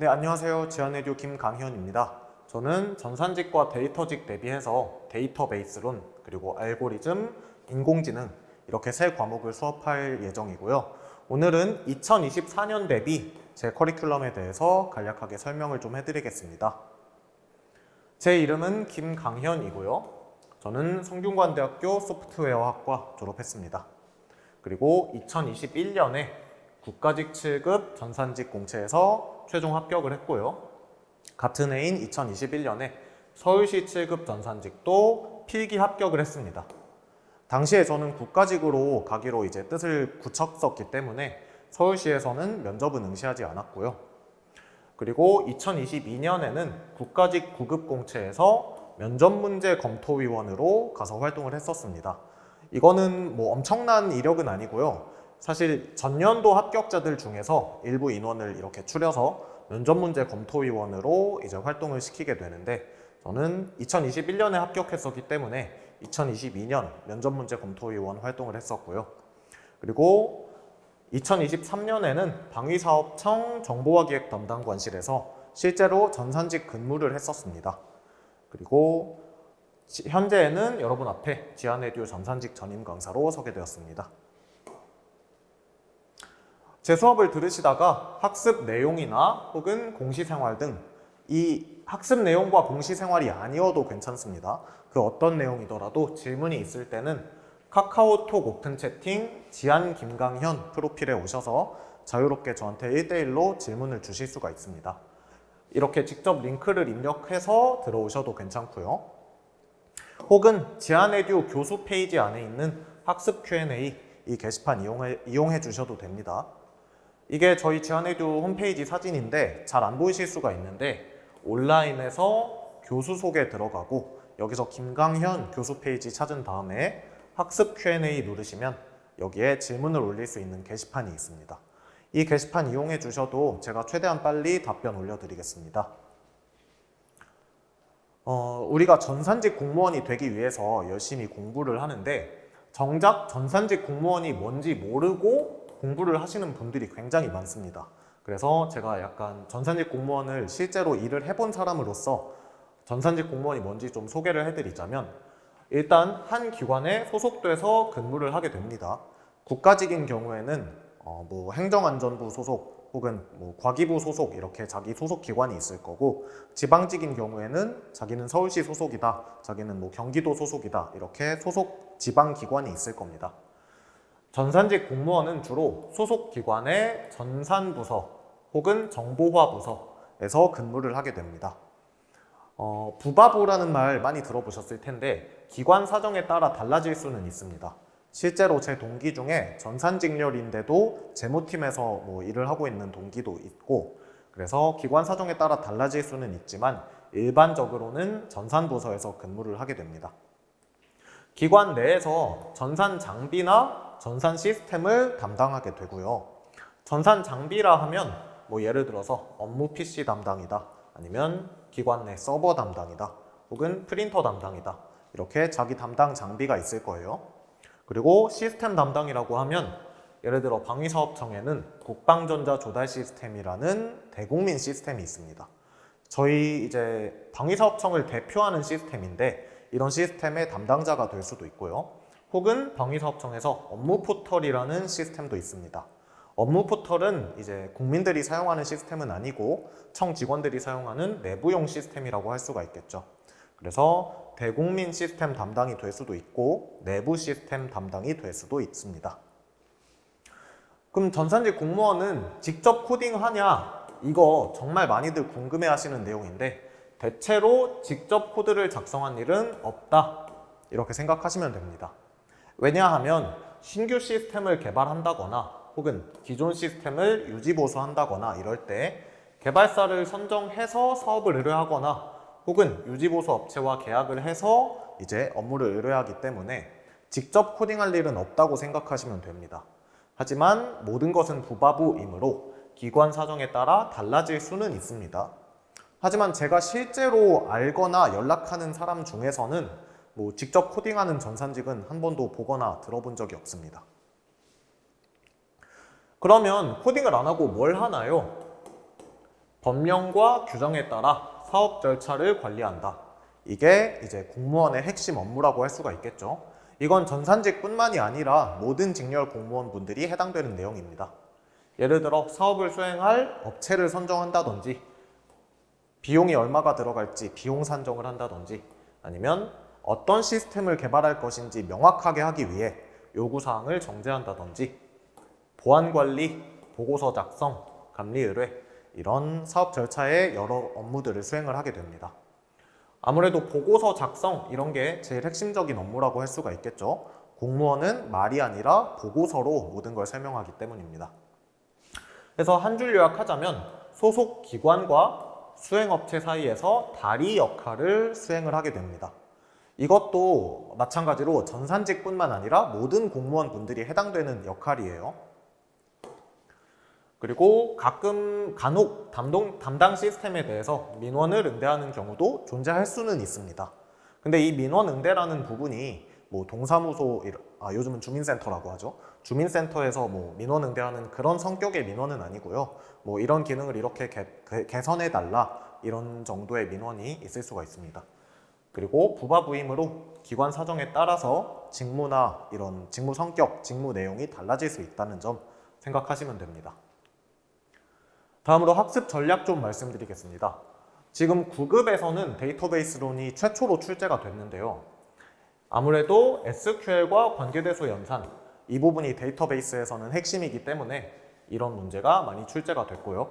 네, 안녕하세요. 지안에듀 김강현입니다. 저는 전산직과 데이터직 대비해서 데이터베이스론, 그리고 알고리즘, 인공지능 이렇게 세 과목을 수업할 예정이고요. 오늘은 2024년 대비 제 커리큘럼에 대해서 간략하게 설명을 좀 해드리겠습니다. 제 이름은 김강현이고요. 저는 성균관대학교 소프트웨어학과 졸업했습니다. 그리고 2021년에 국가직 7급 전산직 공채에서 최종 합격을 했고요. 같은 해인 2021년에 서울시 7급 전산직도 필기 합격을 했습니다. 당시에 저는 국가직으로 가기로 이제 뜻을 굳혔었기 때문에 서울시에서는 면접은 응시하지 않았고요. 그리고 2022년에는 국가직 9급 공채에서 면접 문제 검토위원으로 가서 활동을 했었습니다. 이거는 뭐 엄청난 이력은 아니고요. 사실 전년도 합격자들 중에서 일부 인원을 이렇게 추려서 면접 문제 검토위원으로 이제 활동을 시키게 되는데 저는 2021년에 합격했었기 때문에 2022년 면접 문제 검토위원 활동을 했었고요. 그리고 2023년에는 방위사업청 정보화 기획 담당 관실에서 실제로 전산직 근무를 했었습니다. 그리고 시- 현재는 여러분 앞에 지안에듀 전산직 전임 강사로 서게 되었습니다. 제 수업을 들으시다가 학습 내용이나 혹은 공시 생활 등 이 학습 내용과 공시 생활이 아니어도 괜찮습니다. 그 어떤 내용이더라도 질문이 있을 때는 카카오톡 오픈 채팅 지안 김강현 프로필에 오셔서 자유롭게 저한테 1대1로 질문을 주실 수가 있습니다. 이렇게 직접 링크를 입력해서 들어오셔도 괜찮고요. 혹은 지안에듀 교수 페이지 안에 있는 학습 Q&A 이 게시판 이용해, 이용해 주셔도 됩니다. 이게 저희 지안에듀 홈페이지 사진인데 잘 안 보이실 수가 있는데 온라인에서 교수 소개 들어가고 여기서 김강현 교수 페이지 찾은 다음에 학습 Q&A 누르시면 여기에 질문을 올릴 수 있는 게시판이 있습니다. 이 게시판 이용해 주셔도 제가 최대한 빨리 답변 올려드리겠습니다. 어, 우리가 전산직 공무원이 되기 위해서 열심히 공부를 하는데 정작 전산직 공무원이 뭔지 모르고 공부를 하시는 분들이 굉장히 많습니다. 그래서 제가 약간 전산직 공무원을 실제로 일을 해본 사람으로서 전산직 공무원이 뭔지 좀 소개를 해드리자면 일단 한 기관에 소속돼서 근무를 하게 됩니다. 국가직인 경우에는 어, 뭐 행정안전부 소속 혹은 뭐 과기부 소속 이렇게 자기 소속 기관이 있을 거고 지방직인 경우에는 자기는 서울시 소속이다, 자기는 뭐 경기도 소속이다 이렇게 소속 지방 기관이 있을 겁니다. 전산직 공무원은 주로 소속 기관의 전산부서 혹은 정보화 부서에서 근무를 하게 됩니다. 어, 부가부라는 말 많이 들어보셨을 텐데 기관 사정에 따라 달라질 수는 있습니다. 실제로 제 동기 중에 전산직렬인데도 재무팀에서 뭐 일을 하고 있는 동기도 있고 그래서 기관 사정에 따라 달라질 수는 있지만 일반적으로는 전산부서에서 근무를 하게 됩니다. 기관 내에서 전산 장비나 전산 시스템을 담당하게 되고요. 전산 장비라 하면 뭐 예를 들어서 업무 PC 담당이다. 아니면 기관 내 서버 담당이다. 혹은 프린터 담당이다. 이렇게 자기 담당 장비가 있을 거예요. 그리고 시스템 담당이라고 하면 예를 들어 방위사업청에는 국방전자 조달 시스템이라는 대국민 시스템이 있습니다. 저희 이제 방위사업청을 대표하는 시스템인데 이런 시스템의 담당자가 될 수도 있고요. 혹은 방위사업청에서 업무 포털이라는 시스템도 있습니다. 업무 포털은 이제 국민들이 사용하는 시스템은 아니고 청 직원들이 사용하는 내부용 시스템이라고 할 수가 있겠죠. 그래서 대국민 시스템 담당이 될 수도 있고 내부 시스템 담당이 될 수도 있습니다. 그럼 전산직 공무원은 직접 코딩하냐? 이거 정말 많이들 궁금해 하시는 내용인데 대체로 직접 코드를 작성한 일은 없다. 이렇게 생각하시면 됩니다. 왜냐하면 신규 시스템을 개발한다거나 혹은 기존 시스템을 유지 보수한다거나 이럴 때 개발사를 선정해서 사업을 의뢰하거나 혹은 유지 보수 업체와 계약을 해서 이제 업무를 의뢰하기 때문에 직접 코딩할 일은 없다고 생각하시면 됩니다. 하지만 모든 것은 부바부이므로 기관 사정에 따라 달라질 수는 있습니다. 하지만 제가 실제로 알거나 연락하는 사람 중에서는 뭐 직접 코딩하는 전산직은 한 번도 보거나 들어본 적이 없습니다. 그러면 코딩을 안 하고 뭘 하나요? 법령과 규정에 따라 사업 절차를 관리한다. 이게 이제 공무원의 핵심 업무라고 할 수가 있겠죠. 이건 전산직뿐만이 아니라 모든 직렬 공무원분들이 해당되는 내용입니다. 예를 들어 사업을 수행할 업체를 선정한다든지 비용이 얼마가 들어갈지 비용 산정을 한다든지 아니면 어떤 시스템을 개발할 것인지 명확하게 하기 위해 요구사항을 정제한다든지 보안 관리, 보고서 작성, 감리 의뢰 이런 사업 절차의 여러 업무들을 수행을 하게 됩니다. 아무래도 보고서 작성 이런 게 제일 핵심적인 업무라고 할 수가 있겠죠. 공무원은 말이 아니라 보고서로 모든 걸 설명하기 때문입니다. 그래서 한 줄 요약하자면 소속 기관과 수행업체 사이에서 다리 역할을 수행을 하게 됩니다. 이것도 마찬가지로 전산직뿐만 아니라 모든 공무원분들이 해당되는 역할이에요. 그리고 가끔 간혹 담동, 담당 시스템에 대해서 민원을 응대하는 경우도 존재할 수는 있습니다. 근데 이 민원 응대라는 부분이 뭐 동사무소, 아, 요즘은 주민센터라고 하죠. 주민센터에서 뭐 민원 응대하는 그런 성격의 민원은 아니고요. 뭐 이런 기능을 이렇게 개, 개- 개선해달라 이런 정도의 민원이 있을 수가 있습니다. 그리고 부가 부임으로 기관 사정에 따라서 직무나 이런 직무 성격, 직무 내용이 달라질 수 있다는 점 생각하시면 됩니다. 다음으로 학습 전략 좀 말씀드리겠습니다. 지금 9급에서는 데이터베이스론이 최초로 출제가 됐는데요. 아무래도 SQL과 관계대소 연산 이 부분이 데이터베이스에서는 핵심이기 때문에 이런 문제가 많이 출제가 됐고요.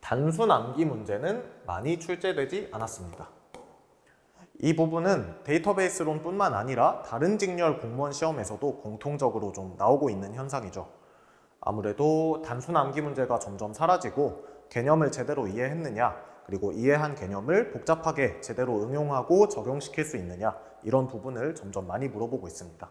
단순 암기 문제는 많이 출제되지 않았습니다. 이 부분은 데이터베이스론 뿐만 아니라 다른 직렬 공무원 시험에서도 공통적으로 좀 나오고 있는 현상이죠. 아무래도 단순 암기 문제가 점점 사라지고 개념을 제대로 이해했느냐, 그리고 이해한 개념을 복잡하게 제대로 응용하고 적용시킬 수 있느냐, 이런 부분을 점점 많이 물어보고 있습니다.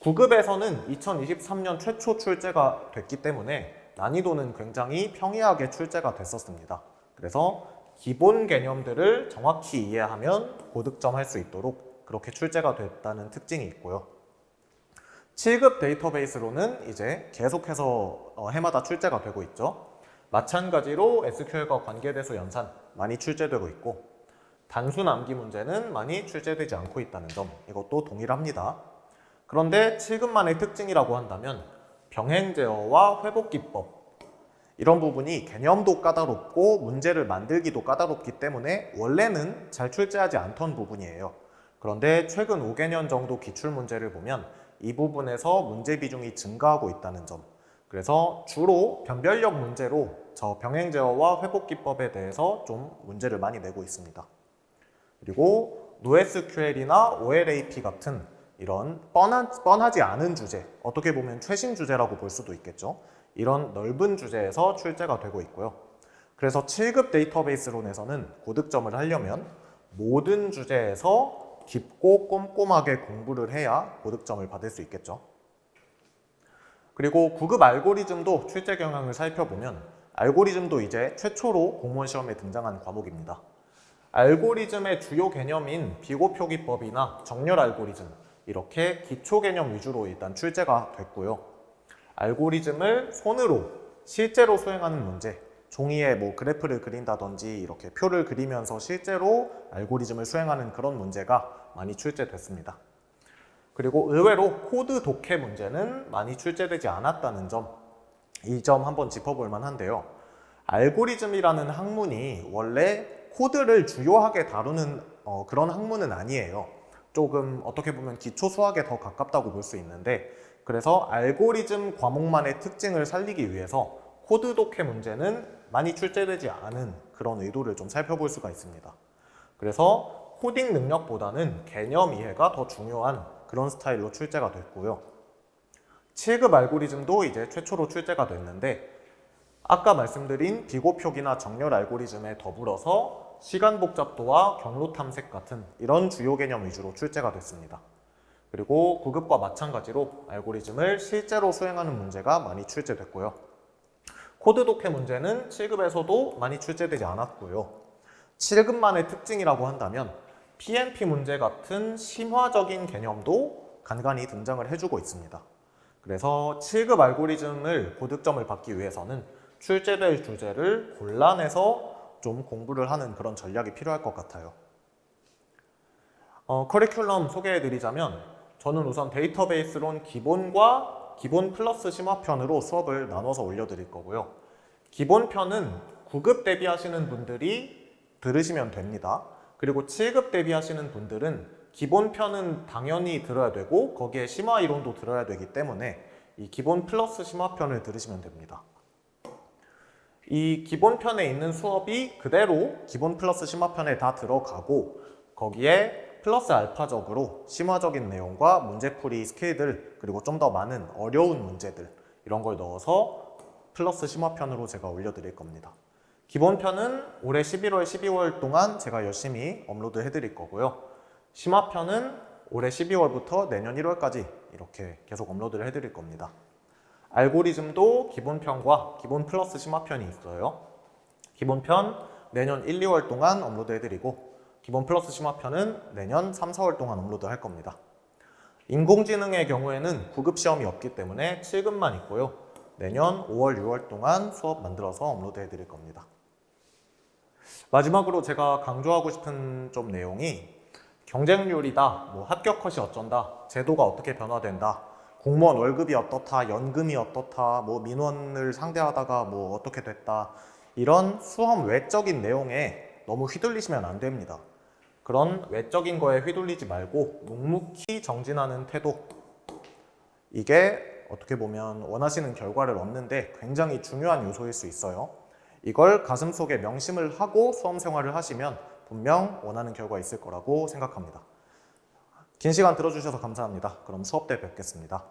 9급에서는 2023년 최초 출제가 됐기 때문에 난이도는 굉장히 평이하게 출제가 됐었습니다. 그래서 기본 개념들을 정확히 이해하면 고득점 할 수 있도록 그렇게 출제가 됐다는 특징이 있고요. 7급 데이터베이스로는 이제 계속해서 어, 해마다 출제가 되고 있죠. 마찬가지로 SQL과 관계대소 연산 많이 출제되고 있고 단순 암기 문제는 많이 출제되지 않고 있다는 점 이것도 동일합니다. 그런데 7급만의 특징이라고 한다면 병행 제어와 회복 기법 이런 부분이 개념도 까다롭고 문제를 만들기도 까다롭기 때문에 원래는 잘 출제하지 않던 부분이에요. 그런데 최근 5개년 정도 기출 문제를 보면 이 부분에서 문제 비중이 증가하고 있다는 점. 그래서 주로 변별력 문제로 저 병행 제어와 회복 기법에 대해서 좀 문제를 많이 내고 있습니다. 그리고 NoSQL이나 OLAP 같은 이런 뻔한, 뻔하지 않은 주제, 어떻게 보면 최신 주제라고 볼 수도 있겠죠. 이런 넓은 주제에서 출제가 되고 있고요. 그래서 7급 데이터베이스론에서는 고득점을 하려면 모든 주제에서 깊고 꼼꼼하게 공부를 해야 고득점을 받을 수 있겠죠. 그리고 9급 알고리즘도 출제 경향을 살펴보면 알고리즘도 이제 최초로 공무원 시험에 등장한 과목입니다. 알고리즘의 주요 개념인 비고표기법이나 정렬 알고리즘 이렇게 기초 개념 위주로 일단 출제가 됐고요. 알고리즘을 손으로 실제로 수행하는 문제, 종이에 뭐 그래프를 그린다든지 이렇게 표를 그리면서 실제로 알고리즘을 수행하는 그런 문제가 많이 출제됐습니다. 그리고 의외로 코드 독해 문제는 많이 출제되지 않았다는 점, 이 점 한번 짚어볼 만한데요. 알고리즘이라는 학문이 원래 코드를 주요하게 다루는 어, 그런 학문은 아니에요. 조금 어떻게 보면 기초 수학에 더 가깝다고 볼 수 있는데, 그래서 알고리즘 과목만의 특징을 살리기 위해서 코드 독해 문제는 많이 출제되지 않은 그런 의도를 좀 살펴볼 수가 있습니다. 그래서 코딩 능력보다는 개념 이해가 더 중요한 그런 스타일로 출제가 됐고요. 7급 알고리즘도 이제 최초로 출제가 됐는데 아까 말씀드린 비고표기나 정렬 알고리즘에 더불어서 시간 복잡도와 경로 탐색 같은 이런 주요 개념 위주로 출제가 됐습니다. 그리고 9급과 마찬가지로 알고리즘을 실제로 수행하는 문제가 많이 출제됐고요. 코드 독해 문제는 7급에서도 많이 출제되지 않았고요. 7급만의 특징이라고 한다면 PNP 문제 같은 심화적인 개념도 간간히 등장을 해주고 있습니다. 그래서 7급 알고리즘을 고득점을 받기 위해서는 출제될 주제를 골라내서 좀 공부를 하는 그런 전략이 필요할 것 같아요. 어, 커리큘럼 소개해드리자면 저는 우선 데이터베이스론 기본과 기본 플러스 심화편으로 수업을 나눠서 올려드릴 거고요. 기본편은 9급 대비하시는 분들이 들으시면 됩니다. 그리고 7급 대비하시는 분들은 기본편은 당연히 들어야 되고 거기에 심화 이론도 들어야 되기 때문에 이 기본 플러스 심화편을 들으시면 됩니다. 이 기본편에 있는 수업이 그대로 기본 플러스 심화편에 다 들어가고 거기에 플러스 알파적으로 심화적인 내용과 문제풀이 스킬들 그리고 좀 더 많은 어려운 문제들 이런 걸 넣어서 플러스 심화편으로 제가 올려드릴 겁니다. 기본편은 올해 11월, 12월 동안 제가 열심히 업로드 해드릴 거고요. 심화편은 올해 12월부터 내년 1월까지 이렇게 계속 업로드를 해드릴 겁니다. 알고리즘도 기본편과 기본 플러스 심화편이 있어요. 기본편 내년 1, 2월 동안 업로드 해드리고 기본 플러스 심화편은 내년 3, 4월 동안 업로드 할 겁니다. 인공지능의 경우에는 9급 시험이 없기 때문에 7급만 있고요. 내년 5월, 6월 동안 수업 만들어서 업로드 해드릴 겁니다. 마지막으로 제가 강조하고 싶은 좀 내용이 경쟁률이다, 뭐 합격 컷이 어쩐다, 제도가 어떻게 변화된다, 공무원 월급이 어떻다, 연금이 어떻다, 뭐 민원을 상대하다가 뭐 어떻게 됐다 이런 수험 외적인 내용에 너무 휘둘리시면 안 됩니다. 그런 외적인 거에 휘둘리지 말고 묵묵히 정진하는 태도 이게 어떻게 보면 원하시는 결과를 얻는데 굉장히 중요한 요소일 수 있어요. 이걸 가슴속에 명심을 하고 수험 생활을 하시면 분명 원하는 결과 있을 거라고 생각합니다. 긴 시간 들어주셔서 감사합니다. 그럼 수업 때 뵙겠습니다.